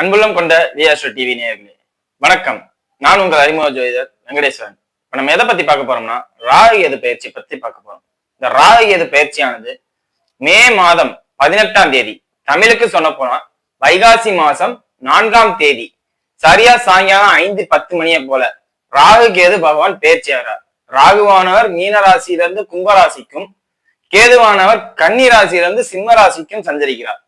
அன்புள்ளம் கொண்ட விஆஸ்ட்ரோ டிவி நேயர்களே வணக்கம். நான் உங்கள் அறிமுக ஜோதிடர் வெங்கடேஸ்வரன். இப்ப நம்ம எதை பத்தி பார்க்க போறோம்னா ராகு எது பயிற்சி பத்தி பார்க்க போறோம். இந்த ராகு எது பயிற்சியானது மே மாதம் பதினெட்டாம் தேதி தமிழுக்கு சொன்ன போனா வைகாசி மாசம் நான்காம் தேதி சரியா சாயங்காலம் ஐந்து பத்து மணியை போல ராகு கேது பகவான் பயிற்சி ஆகிறார் ராகுவானவர் மீனராசியிலிருந்து கும்பராசிக்கும் கேதுவானவர் கன்னி ராசியிலிருந்து சிம்ம ராசிக்கும் சஞ்சரிக்கிறார்.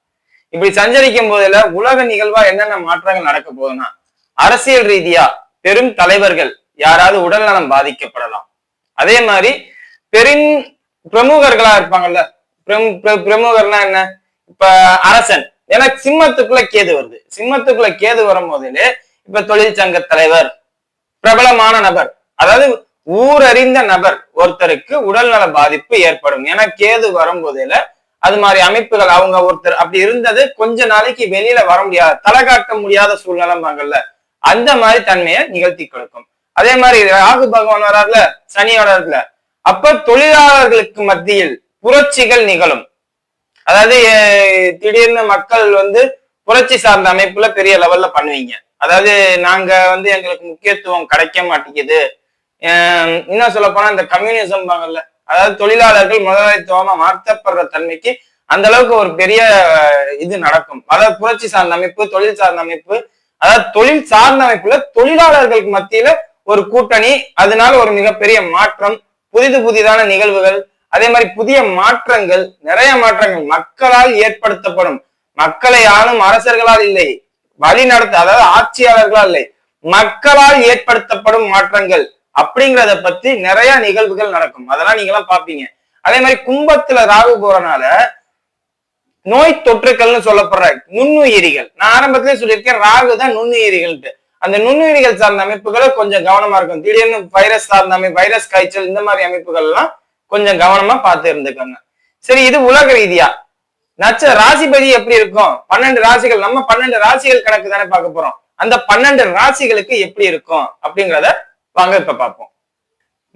இப்படி சஞ்சரிக்கும் போதுல உலக நிகழ்வா என்னென்ன மாற்றங்கள் நடக்க போகுதுன்னா அரசியல் ரீதியா பெரும் தலைவர்கள் யாராவது உடல் நலம் பாதிக்கப்படலாம். அதே மாதிரி பெரும் பிரமுகர்களா இருப்பாங்கல்ல பிர- பிரமுகர்னா என்ன? இப்ப அரசன். ஏன்னா சிம்மத்துக்குள்ள கேது வருது. சிம்மத்துக்குள்ள கேது வரும்போதிலே இப்ப தொழிற்சங்க தலைவர் பிரபலமான நபர் அதாவது ஊரறிந்த நபர் ஒருத்தருக்கு உடல்நல பாதிப்பு ஏற்படும். ஏன்னா கேது வரும்போதில அது மாதிரி அமைப்புகள் அவங்க ஒருத்தர் அப்படி இருந்தது கொஞ்ச நாளைக்கு வெளியில வர முடியாது தலை காட்ட முடியாத சூழ்நிலைம்பாங்கல்ல அந்த மாதிரி தன்மையை நிகழ்த்தி கொடுக்கும். அதே மாதிரி ராகு பகவான் வரார்ல சனியோட அப்ப தொழிலாளர்களுக்கு மத்தியில் புரட்சிகள் நிகழும். அதாவது திடீர்னு மக்கள் வந்து புரட்சி சார்ந்த அமைப்புல பெரிய லெவல்ல பண்ணுவீங்க. அதாவது நாங்க வந்து எங்களுக்கு முக்கியத்துவம் கிடைக்க மாட்டேங்குது. இன்னும் சொல்ல போனா இந்த கம்யூனிசம் பாங்கல்ல அதாவது தொழிலாளர்கள் முதலாளித்துவமா மாற்றப்படுற தன்மைக்கு அந்த அளவுக்கு ஒரு பெரிய இது நடக்கும். அதாவது புரட்சி சார்ந்த அமைப்பு தொழில் சார்ந்த அமைப்பு அதாவது தொழில் சார்ந்த அமைப்புல தொழிலாளர்களுக்கு மத்தியில ஒரு கூட்டணி அதனால ஒரு மிகப்பெரிய மாற்றம் புதிது புதிதான நிகழ்வுகள் அதே மாதிரி புதிய மாற்றங்கள் நிறைய மாற்றங்கள் மக்களால் ஏற்படுத்தப்படும். மக்களை ஆளும் அரசர்களால் இல்லை வழி நடத்த அதாவது ஆட்சியாளர்களால் இல்லை மக்களால் ஏற்படுத்தப்படும் மாற்றங்கள். அப்படிங்கிறத பத்தி நிறைய நிகழ்வுகள் நடக்கும். அதெல்லாம் நீங்க எல்லாம் பாப்பீங்க அதே மாதிரி கும்பத்துல ராகு போறனால நோய் தொற்றுக்கள்னு சொல்லப்படுற நுண்ணுயிரிகள். நான் ஆரம்பத்திலே சொல்லியிருக்கேன் ராகு தான் நுண்ணுயிரிகள்ட்டு அந்த நுண்ணுயிரிகள் சார்ந்த அமைப்புகளை கொஞ்சம் கவனமா இருக்கும் திடீர்னு வைரஸ் சார்ந்த அமைப்பு வைரஸ் காய்ச்சல் இந்த மாதிரி அமைப்புகள் எல்லாம் கொஞ்சம் கவனமா பார்த்து இருந்துக்கோங்க. சரி இது உலக ரீதியா. நட்ச ராசிபதி எப்படி இருக்கும்? பன்னெண்டு ராசிகள் நம்ம பன்னெண்டு ராசிகள் கணக்கு தானே பார்க்க போறோம். அந்த பன்னெண்டு ராசிகளுக்கு எப்படி இருக்கும் அப்படிங்கிறத வாங்க இப்ப பார்ப்போம்.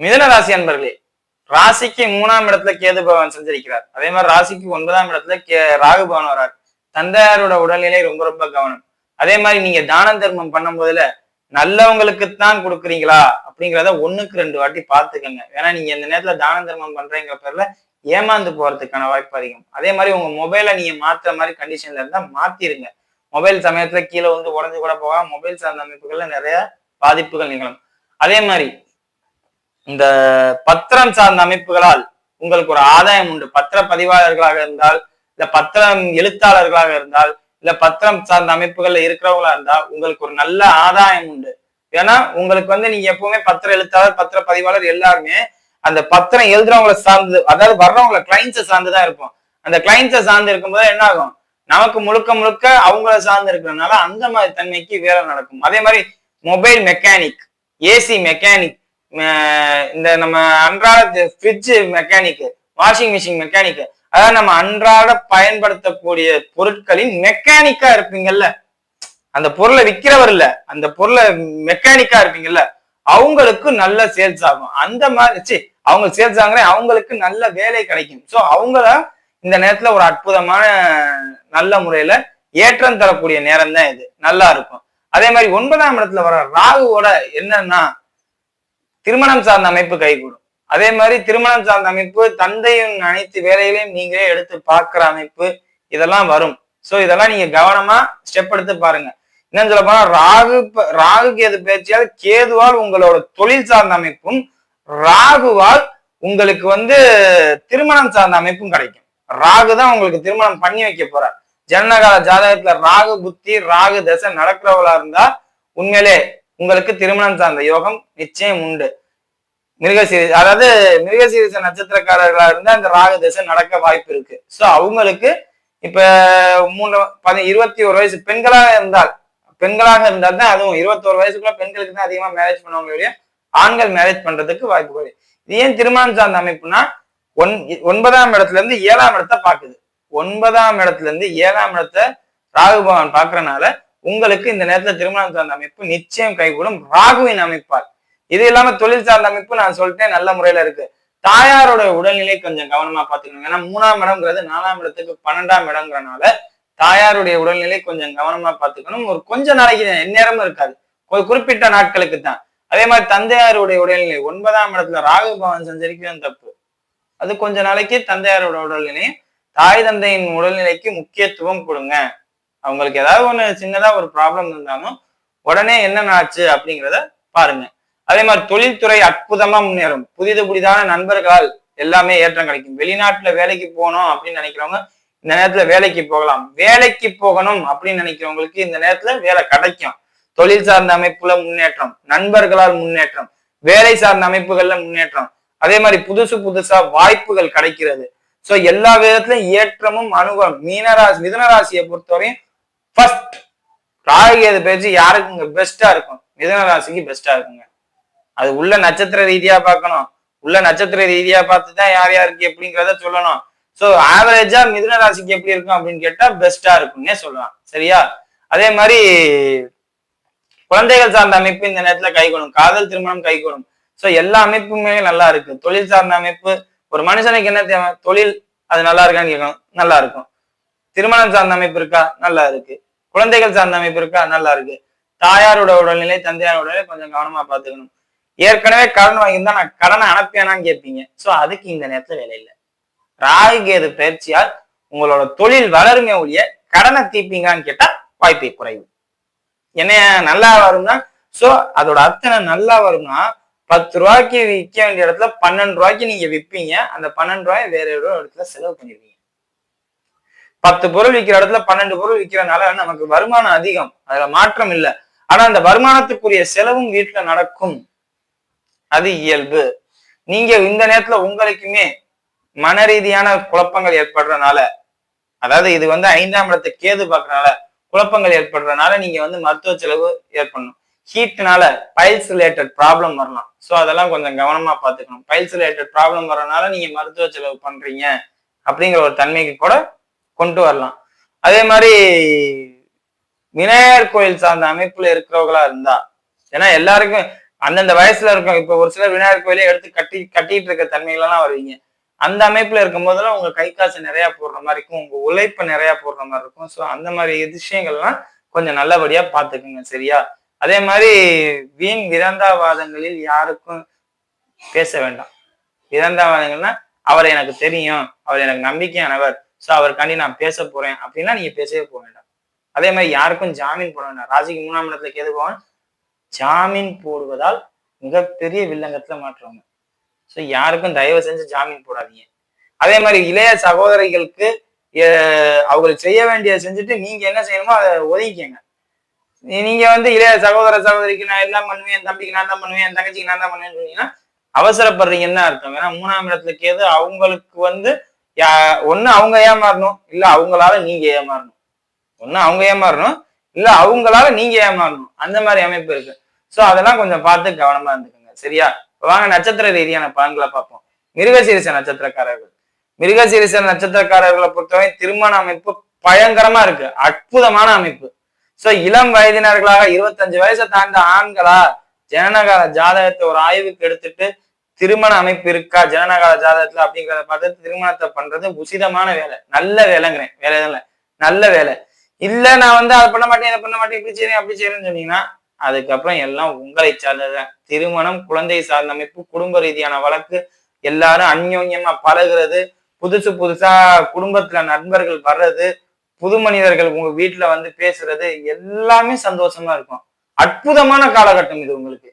மிதன ராசி அன்பர்களே ராசிக்கு மூணாம் இடத்துல கேது பகவான் சஞ்சரிக்கிறார். அதே மாதிரி ராசிக்கு ஒன்பதாம் இடத்துல கே ராகு பகவான் வர்றார் தந்தையாரோட உடல்நிலை ரொம்ப ரொம்ப கவனம். அதே மாதிரி நீங்க தான தர்மம் பண்ணும் போதுல நல்லவங்களுக்குத்தான் கொடுக்குறீங்களா? அப்படிங்கிறத ஒண்ணுக்கு ரெண்டு வாட்டி பாத்துக்கோங்க ஏன்னா நீங்க இந்த நேரத்துல தான தர்மம் பண்றீங்கிற பேர்ல ஏமாந்து போறதுக்கான வாய்ப்பு அதிகம். அதே மாதிரி உங்க மொபைலை நீங்க மாத்துற மாதிரி கண்டிஷன்ல இருந்தா மாத்திருங்க. மொபைல் சமயத்துல கீழே வந்து உடஞ்சு கூட போகலாம். மொபைல் சார்ந்த அமைப்புகள்ல நிறைய பாதிப்புகள் நிகழும். அதே மாதிரி இந்த பத்திரம் சார்ந்த அமைப்புகளால் உங்களுக்கு ஒரு ஆதாயம் உண்டு. பத்திர பதிவாளர்களாக இருந்தால் இல்ல பத்திரம் எழுத்தாளர்களாக இருந்தால் இல்ல பத்திரம் சார்ந்த அமைப்புகள்ல இருக்கிறவங்களா இருந்தால் உங்களுக்கு ஒரு நல்ல ஆதாயம் உண்டு. ஏன்னா உங்களுக்கு வந்து நீங்க எப்பவுமே பத்திர எழுத்தாளர் பத்திர பதிவாளர் எல்லாருமே அந்த பத்திரம் எழுதுறவங்கள சார்ந்து அதாவது வர்றவங்கள கிளைண்ட்ஸை சார்ந்துதான் இருப்போம். அந்த கிளைண்ட்ஸை சார்ந்து இருக்கும்போது என்ன ஆகும்? நமக்கு முழுக்க முழுக்க அவங்கள சார்ந்து இருக்கிறதுனால அந்த மாதிரி தன்மைக்கு வேலை நடக்கும். அதே மாதிரி மொபைல் மெக்கானிக் ஏசி மெக்கானிக் இந்த நம்ம அன்றாட fridge mechanic washing machine mechanic அதாவது நம்ம அன்றாட பயன்படுத்தக்கூடிய பொருட்களின் மெக்கானிக்கா இருப்பீங்கல்ல. அந்த பொருளை விற்கிறவர் இல்ல அந்த பொருளை மெக்கானிக்கா இருப்பீங்கல்ல அவங்களுக்கு நல்ல சேல்ஸ் ஆகும். அந்த மாதிரி அவங்க சேல்ஸ் ஆகுறேன் அவங்களுக்கு நல்ல வேலை கிடைக்கும். ஸோ அவங்கள இந்த நேரத்துல ஒரு அற்புதமான நல்ல முறையில ஏற்றம் தரக்கூடிய நேரம் தான் இது. நல்லா இருக்கும். அதே மாதிரி ஒன்பதாம் இடத்துல வர ராகுவோட என்னன்னா திருமணம் சார்ந்த அமைப்பு கைகூடும். அதே மாதிரி திருமணம் சார்ந்த அமைப்பு தந்தையின் அனைத்து வேலைகளையும் நீங்களே எடுத்து பார்க்குற அமைப்பு இதெல்லாம் வரும். சோ இதெல்லாம் நீங்க கவனமா ஸ்டெப் எடுத்து பாருங்க. என்னன்னு சொல்ல போனா ராகு ராகு கேது பேச்சியால் கேதுவால் உங்களோட தொழில் சார்ந்த அமைப்பும் ராகுவால் உங்களுக்கு வந்து திருமணம் சார்ந்த அமைப்பும் கிடைக்கும். ராகு தான் உங்களுக்கு திருமணம் பண்ணி வைக்க போறார். ஜனனகால ஜாதகத்துல ராகு புத்தி ராகு தசை நடக்கிறவளா இருந்தா உண்மையிலே உங்களுக்கு திருமணம் சார்ந்த யோகம் நிச்சயம் உண்டு. மிருகசீரி அதாவது மிருகசீரிச நட்சத்திரக்காரர்களா இருந்தா அந்த ராகு தசை நடக்க வாய்ப்பு இருக்கு. ஸோ அவங்களுக்கு இப்ப மூணு பதி இருபத்தி ஒரு வயசு பெண்களாக இருந்தால் பெண்களாக இருந்தால் தான் அதுவும் இருபத்தோரு வயசுக்குள்ள பெண்களுக்கு தான் அதிகமா மேரேஜ் பண்ணுவாங்க ஆண்கள் மேரேஜ் பண்றதுக்கு வாய்ப்பு குறைவு இது ஏன் திருமணம் சார்ந்த அமைப்புனா ஒன் ஒன்பதாம் இடத்துல இருந்து ஏழாம் இடத்தை பாக்குது ஒன்பதாம் இடத்துல இருந்து ஏழாம் இடத்தை ராகு பகவான் பாக்குறனால உங்களுக்கு இந்த நேரத்துல திருமணம் சார்ந்த அமைப்பு நிச்சயம் கைகூடும். ராகுவின் அமைப்பால். இது இல்லாம தொழில் சார்ந்த அமைப்பு நான் சொல்லிட்டேன் நல்ல முறையில இருக்கு. தாயாரோட உடல்நிலை கொஞ்சம் கவனமா பாத்துக்கணும் ஏன்னா மூணாம் இடம்ங்கிறது நாலாம் இடத்துக்கு பன்னெண்டாம் இடம்ங்கிறனால தாயாருடைய உடல்நிலை கொஞ்சம் கவனமா பாத்துக்கணும் ஒரு கொஞ்ச நாளைக்கு எந்நேரமும் இருக்காது. ஒரு குறிப்பிட்ட நாட்களுக்கு தான். அதே மாதிரி தந்தையாருடைய உடல்நிலை ஒன்பதாம் இடத்துல ராகு பவன் சஞ்சரிக்கிறது தப்பு. அது கொஞ்ச நாளைக்கு தந்தையாரோட உடல்நிலை தாய் தந்தையின் உடல்நிலைக்கு முக்கியத்துவம் கொடுங்க. அவங்களுக்கு ஏதாவது ஒண்ணு சின்னதா ஒரு ப்ராப்ளம் இருந்தாலும் உடனே என்ன ஆச்சு அப்படிங்கிறத பாருங்க. அதே மாதிரி தொழில்துறை அற்புதமா முன்னேறும். புதிது புதிதான நண்பர்களால் எல்லாமே ஏற்றம் கிடைக்கும். வெளிநாட்டுல வேலைக்கு போகணும் அப்படின்னு நினைக்கிறவங்க இந்த நேரத்துல வேலைக்கு போகலாம். வேலைக்கு போகணும் அப்படின்னு நினைக்கிறவங்களுக்கு இந்த நேரத்துல வேலை கிடைக்கும். தொழில் சார்ந்த அமைப்புல முன்னேற்றம் நண்பர்களால் முன்னேற்றம் வேலை சார்ந்த அமைப்புகள்ல முன்னேற்றம். அதே மாதிரி புதுசு புதுசா வாய்ப்புகள் கிடைக்கிறது. சோ எல்லா விதத்திலும் ஏற்றமும் அனுபவம் மீனராசி மிதனராசியை பொறுத்தவரையும் ஃபர்ஸ்ட் ராகுகேது பேச்சு யாருக்குங்க? பெஸ்டா இருக்கும். மிதனராசிக்கு பெஸ்டா இருக்குங்க. அது உள்ள நட்சத்திர ரீதியா பார்க்கணும். உள்ள நட்சத்திர ரீதியா பார்த்து தான் யார் யாருக்கு எப்படிங்கிறத சொல்லணும். சோ ஆவரேஜா மிதுன ராசிக்கு எப்படி இருக்கும் அப்படின்னு கேட்டா பெஸ்டா இருக்கும்னே சொல்லலாம். சரியா? அதே மாதிரி குழந்தைகள் சார்ந்த அமைப்பு இந்த நேரத்துல கைகூடும் காதல் திருமணம் கைகூடும் சோ எல்லா அமைப்புமே நல்லா இருக்கு. தொழில் சார்ந்த அமைப்பு ஒரு மனுஷனுக்கு என்ன தேவை? தொழில் அது நல்லா இருக்கான்னு கேட்கணும் நல்லா இருக்கும். திருமணம் சார்ந்த அமைப்பு இருக்கா? நல்லா இருக்கு. குழந்தைகள் சார்ந்த அமைப்பு இருக்கா? நல்லா இருக்கு. தாயாரோட உடல்நிலை தந்தையாரோட உடல்நிலை கொஞ்சம் கவனமா பாத்துக்கணும் ஏற்கனவே கடன் வாங்கியிருந்தா நான் கடனை அனுப்பேனான்னு கேட்பீங்க. சோ அதுக்கு இந்த நேரத்துல வேலை இல்லை. ராகு கேது பயிற்சியால் உங்களோட தொழில் வளருமே ஒழிய கடனை தீப்பீங்கன்னு கேட்டா வாய்ப்பை குறைவு. என்ன நல்லா வரும்னா சோ அதோட அர்த்தனை நல்லா வரும்னா பத்து ரூபாய்க்கு விற்க வேண்டிய இடத்துல பன்னெண்டு ரூபாய்க்கு நீங்க விற்பீங்க அந்த பன்னெண்டு ரூபாய் வேற ஒரு இடத்துல செலவு பண்ணிருவீங்க பத்து பொருள் விற்கிற இடத்துல பன்னெண்டு பொருள் விற்கிறனால நமக்கு வருமானம் அதிகம். அதுல மாற்றம் இல்லை. ஆனா அந்த வருமானத்துக்குரிய செலவும் வீட்டுல நடக்கும். அது இயல்பு. நீங்க இந்த நேரத்துல உங்களுக்குமே மன ரீதியான குழப்பங்கள் ஏற்படுறதுனால அதாவது இது வந்து ஐந்தாம் இடத்தை கேது பார்க்கறனால குழப்பங்கள் ஏற்படுறதுனால நீங்க வந்து மருத்துவ செலவு ஏற்படணும். ஹீட்னால பைல்ஸ் ரிலேட்டட் ப்ராப்ளம் வரலாம். ஸோ அதெல்லாம் கொஞ்சம் கவனமா பார்த்துக்கணும். பைல்ஸ் ரிலேட்டட் ப்ராப்ளம் வரனால நீங்க மருத்துவ செலவு பண்றீங்க அப்படிங்கிற ஒரு தன்மைக்கு கூட கொண்டு வரலாம். அதே மாதிரி விநாயகர் கோயில் சார்ந்த அமைப்புல இருக்கிறவங்களா இருந்தா ஏன்னா எல்லாருக்கும் அந்தந்த வயசுல இருக்கும் இப்போ ஒரு சிலர் விநாயகர் கோயிலே எடுத்து கட்டி கட்டிட்டு இருக்க தன்மைகளெல்லாம் வருவீங்க. அந்த அமைப்புல இருக்கும் போதெல்லாம் உங்க கை காசு நிறைய போடுற மாதிரி இருக்கும் உங்க உழைப்பு நிறைய போடுற மாதிரி இருக்கும். ஸோ அந்த மாதிரி விஷயங்கள்லாம் கொஞ்சம் நல்லபடியா பாத்துக்குங்க சரியா? அதே மாதிரி வீண் விரந்தாவாதங்களில் யாருக்கும் பேச வேண்டாம். விரந்தாவாதங்கள்னா அவர் எனக்கு தெரியும் அவர் எனக்கு நம்பிக்கையானவர் ஸோ அவருக்காண்டி நான் பேச போறேன் அப்படின்னா நீங்க பேசவே போக வேண்டாம். அதே மாதிரி யாருக்கும் ஜாமீன் போட வேண்டாம். ராசிக்கு மூணாம் இடத்துல கேது போவான் ஜாமீன் போடுவதால் மிகப்பெரிய வில்லங்கத்துல மாற்றுவாங்க. ஸோ யாருக்கும் தயவு செஞ்சு ஜாமீன் போடாதீங்க. அதே மாதிரி இளைய சகோதரிகளுக்கு அவங்களுக்கு செய்ய வேண்டியதை செஞ்சுட்டு நீங்க என்ன செய்யணுமோ அதை ஒதுக்கிக்கங்க. நீங்க வந்து இளைய சகோதர சகோதரிக்கு நான் எல்லாம் பண்ணுவேன் என் தம்பிக்கு நான் தான் பண்ணுவேன் என் தங்கச்சிக்கு நான் தான் பண்ணுவேன்னு சொன்னீங்கன்னா அவசரப்படுறீங்கன்னு என்ன அர்த்தம்? ஏன்னா மூணாம் இடத்துல கேது அவங்களுக்கு வந்து யா ஒண்ணு அவங்க ஏமாறணும் இல்ல அவங்களால நீங்க ஏமாறணும். ஒண்ணு அவங்க ஏமாறணும் இல்ல அவங்களால நீங்க ஏமாறணும். அந்த மாதிரி அமைப்பு இருக்கு. சோ அதெல்லாம் கொஞ்சம் பார்த்து கவனமா இருந்துக்கோங்க. சரியா? வாங்க நட்சத்திர ரீதியான பலன்களை பார்ப்போம். மிருகசீரிச நட்சத்திரக்காரர்கள். மிருகசீரிச நட்சத்திரக்காரர்களை பொறுத்தவரை திருமண அமைப்பு பயங்கரமா இருக்கு. அற்புதமான அமைப்பு. சோ இளம் வயதினர்களாக இருபத்தஞ்சு வயசை தாண்ட ஆண்களா ஜனனகால ஜாதகத்தை ஒரு ஆய்வுக்கு எடுத்துட்டு திருமண அமைப்பு இருக்கா? ஜனனகால ஜாதகத்துல அப்படிங்கிறத பார்த்து திருமணத்தை பண்றது உசிதமான வேலை. நல்ல வேலைங்கிறேன். வேலை இல்லை. நல்ல வேலை. இல்ல நான் வந்து அதை பண்ண மாட்டேன் இதை பண்ண மாட்டேன் இப்படி செய்யறேன் அப்படி செய்யறேன்னு சொன்னீங்கன்னா அதுக்கப்புறம் எல்லாம் உங்களை சார்ந்ததுதான். திருமணம் குழந்தை சார்ந்த அமைப்பு குடும்ப ரீதியான வழக்கு எல்லாரும் அந்யோன்யமா பழகுறது புதுசு புதுசா குடும்பத்துல நண்பர்கள் வர்றது புது மனிதர்கள் உங்க வீட்டுல வந்து பேசுறது எல்லாமே சந்தோஷமா இருக்கும். அற்புதமான காலகட்டம் இது உங்களுக்கு.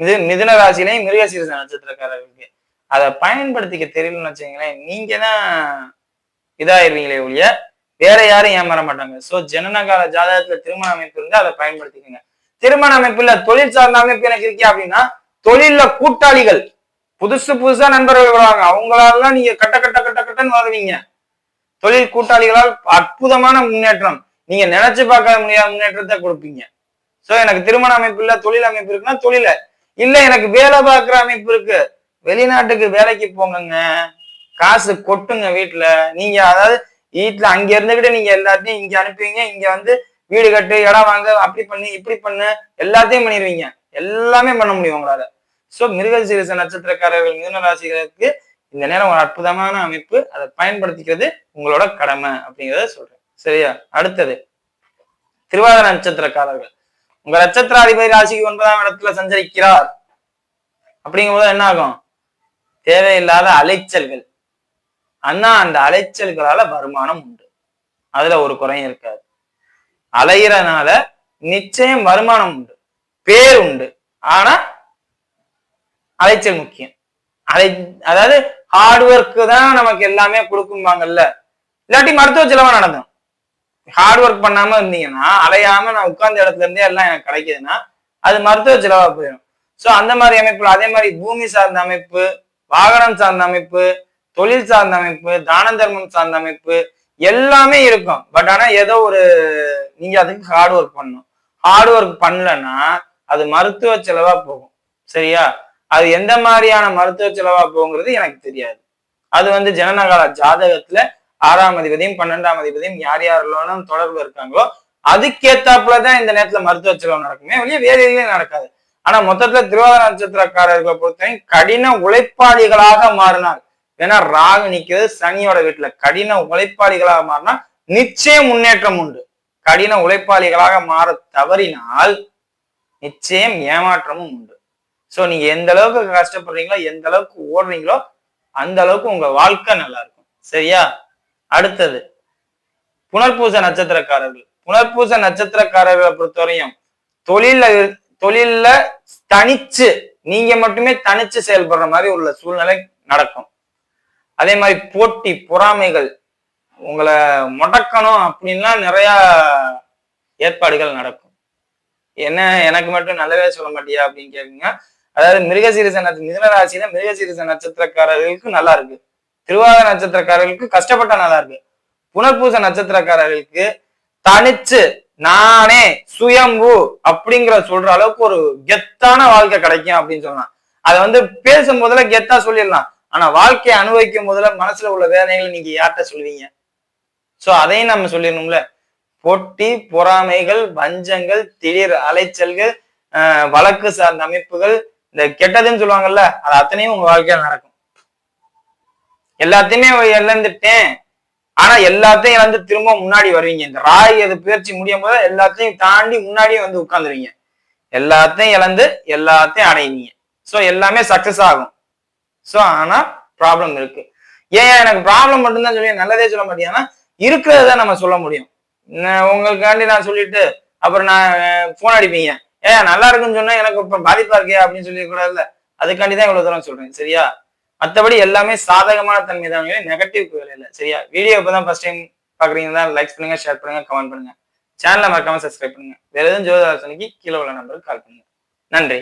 இது மிதுன ராசிலையும் மிருகசீரச நட்சத்திரக்காரர்களுக்கு. அதை பயன்படுத்திக்க தெரியலன்னு வச்சுங்களேன் நீங்க தான் இதாயிருவீங்களே ஒழிய வேற யாரும் ஏமாற மாட்டாங்க. சோ ஜனனகால ஜாதகத்துல திருமண அமைப்பு இருந்தா அதை பயன்படுத்திக்கோங்க. திருமண அமைப்புல தொழில் சார்ந்த அமைப்பு எனக்கு இருக்கே அப்படின்னா தொழில்ல கூட்டாளிகள் புதுசு புதுசா நண்பர்கள் வருவாங்க. அவங்களாலாம் நீங்க கட்ட கட்ட கட்ட கட்டன்னு வருவீங்க. தொழில் கூட்டாளிகளால் அற்புதமான முன்னேற்றம். நீங்க நினைச்சு பார்க்காத முடியாத முன்னேற்றத்தை கொடுப்பீங்க. சோ எனக்கு திருமண அமைப்பு இல்ல தொழில் அமைப்பு இருக்குன்னா தொழில. இல்ல எனக்கு வேலை பார்க்குற அமைப்பு இருக்கு. வெளிநாட்டுக்கு வேலைக்கு போங்கங்க. காசு கொட்டுங்க வீட்டுல நீங்க அதாவது வீட்டுல அங்க இருந்துகிட்டு நீங்க எல்லாத்தையும் இங்க அனுப்புவீங்க. இங்க வந்து வீடு கட்டு இடம் வாங்க அப்படி பண்ணி இப்படி பண்ணு எல்லாத்தையும் பண்ணிடுவீங்க எல்லாமே பண்ண முடியும் உங்களால. சோ மிருகசீரிச நட்சத்திரக்காரர்கள் மிதுன ராசிகளுக்கு இந்த நேரம் ஒரு அற்புதமான அமைப்பு. அதை பயன்படுத்திக்கிறது உங்களோட கடமை அப்படிங்கிறத சொல்றேன். சரியா? அடுத்தது திருவாதிர நட்சத்திரக்காரர்கள். உங்க நட்சத்திராதிபதி ராசிக்கு ஒன்பதாம் இடத்துல சஞ்சரிக்கிறார். அப்படிங்கும் போது என்ன ஆகும்? தேவையில்லாத அலைச்சல்கள். ஆனா அந்த அலைச்சல்களால வருமானம் உண்டு. அதுல ஒரு குறையும் இருக்காது. அலையிறனால நிச்சயம் வருமானம் உண்டு. பேர் உண்டு. ஆனா அலைச்சல் முக்கியம். அலை அதாவது ஹார்ட் ஒர்க்கு தான் நமக்கு எல்லாமே கொடுக்கும்பாங்கல்ல. இல்லாட்டி மருத்துவ செலவா நடக்கும். ஹார்ட் ஒர்க் பண்ணாம இருந்தீங்கன்னா அலையாம நான் உட்கார்ந்த இடத்துல இருந்தே எல்லாம் எனக்கு கிடைக்குதுன்னா அது மருத்துவ செலவா போயிடும். ஸோ அந்த மாதிரி அமைப்புல அதே மாதிரி பூமி சார்ந்த அமைப்பு வாகனம் சார்ந்த அமைப்பு தொழில் சார்ந்த அமைப்பு தான தர்மம் சார்ந்த அமைப்பு எல்லாமே இருக்கும். பட் ஆனா ஏதோ ஒரு நீங்க அதுக்கு ஹார்ட் ஒர்க் பண்ணணும். ஹார்ட் ஒர்க் பண்ணலன்னா அது மருத்துவ செலவா போகும். சரியா? அது எந்த மாதிரியான மருத்துவ செலவா போகுங்கிறது எனக்கு தெரியாது. அது வந்து ஜனநகால ஜாதகத்துல ஆறாம் அதிபதியும் பன்னெண்டாம் அதிபதியும் யார் யாரெல்லாம் தொடர்பு இருக்காங்களோ அதுக்கேத்தாப்புலதான் இந்த நேரத்துல மருத்துவ செலவு நடக்குமே வெளியே வேற எதுவுமே நடக்காது. ஆனா மொத்தத்துல திருவாதிர நட்சத்திரக்காரர்களை பொறுத்தவரை கடின உழைப்பாளிகளாக மாறினார். ஏன்னா ராகு நிக்கிறது சனியோட வீட்டுல. கடின உழைப்பாளிகளாக மாறினா நிச்சயம் முன்னேற்றம் உண்டு. கடின உழைப்பாளிகளாக மாற தவறினால் நிச்சயம் ஏமாற்றமும் உண்டு. சோ நீங்க எந்த அளவுக்கு கஷ்டப்படுறீங்களோ எந்த அளவுக்கு ஓடுறீங்களோ அந்த அளவுக்கு உங்க வாழ்க்கை நல்லா இருக்கும் சரியா? அடுத்தது புனர்பூச நட்சத்திரக்காரர்கள். புனர்பூச நட்சத்திரக்காரர்களை பொறுத்தவரையும் தொழில தொழில்ல தனிச்சு நீங்க மட்டுமே தனிச்சு செயல்படுற மாதிரி உள்ள சூழ்நிலை நடக்கும். அதே மாதிரி போட்டி பொறாமைகள் உங்களை முடக்கணும் அப்படின்லாம் நிறைய ஏற்பாடுகள் நடக்கும். என்ன எனக்கு மட்டும் நல்லவே சொல்ல மாட்டியா அப்படின்னு கேக்குங்க அதாவது மிருகசீரிச நட்ச மிதுன ராசியில மிருகசீரிச நட்சத்திரக்காரர்களுக்கு நல்லா இருக்கு. திருவாத நட்சத்திரக்காரர்களுக்கு கஷ்டப்பட்ட நல்லா இருக்கு. புனர்பூச நட்சத்திரக்காரர்களுக்கு தனிச்சு நானே சுயம்பு அப்படிங்கிற சொல்ற அளவுக்கு ஒரு கெத்தான வாழ்க்கை கிடைக்கும் அப்படின்னு சொல்லலாம். அதை வந்து பேசும் போதுல கெத்தா சொல்லிடலாம். ஆனா வாழ்க்கையை அனுபவிக்கும் போதுல மனசுல உள்ள வேதனைகளை நீங்க யார்கிட்ட சொல்லுவீங்க? சோ அதையும் நம்ம சொல்லிடணும்ல. போட்டி பொறாமைகள் வஞ்சங்கள் திடீர் அலைச்சல்கள் வழக்கு சார்ந்த அமைப்புகள் இந்த கெட்டதுன்னு சொல்லுவாங்கல்ல அது அத்தனையும் உங்க வாழ்க்கையில நடக்கும். எல்லாத்தையுமே இழந்துட்டேன். ஆனா எல்லாத்தையும் இழந்து திரும்ப முன்னாடி வருவீங்க. இந்த ராய் அது பயிற்சி முடியும் போது எல்லாத்தையும் தாண்டி முன்னாடியே வந்து உட்காந்துருவீங்க எல்லாத்தையும் இழந்து எல்லாத்தையும் அடைவீங்க. ஸோ எல்லாமே சக்சஸ் ஆகும். ஸோ ஆனா ப்ராப்ளம் இருக்கு. ஏன் எனக்கு ப்ராப்ளம் மட்டும்தான் சொல்லி நல்லதே சொல்ல மாட்டேங்கன்னா இருக்கிறத நம்ம சொல்ல முடியும். நான் உங்களுக்காண்டி நான் சொல்லிட்டு அப்புறம் நான் போன் அடிப்பீங்க. ஏன் நல்லா இருக்குன்னு சொன்னா எனக்கு இப்ப பாதிப்பா இருக்கே அப்படின்னு சொல்லி கூடாதுல்ல? அதுக்காண்டி தான் இவ்வளவு தூரம் சொல்றேன் சரியா? மற்றபடி எல்லாமே சாதகமான தன்மை தான் நெகட்டிவ் வேலை இல்லை சரியா? வீடியோ இப்பதான் ஃபர்ஸ்ட் டைம் பாக்குறீங்கன்னா லைக் பண்ணுங்க ஷேர் பண்ணுங்க கமெண்ட் பண்ணுங்க. சேனலை மறக்காம சப்ஸ்கிரைப் பண்ணுங்க. வேற எதுவும் ஜோதிதாசனுக்கு கீழே உள்ள நம்பருக்கு கால் பண்ணுங்க. நன்றி.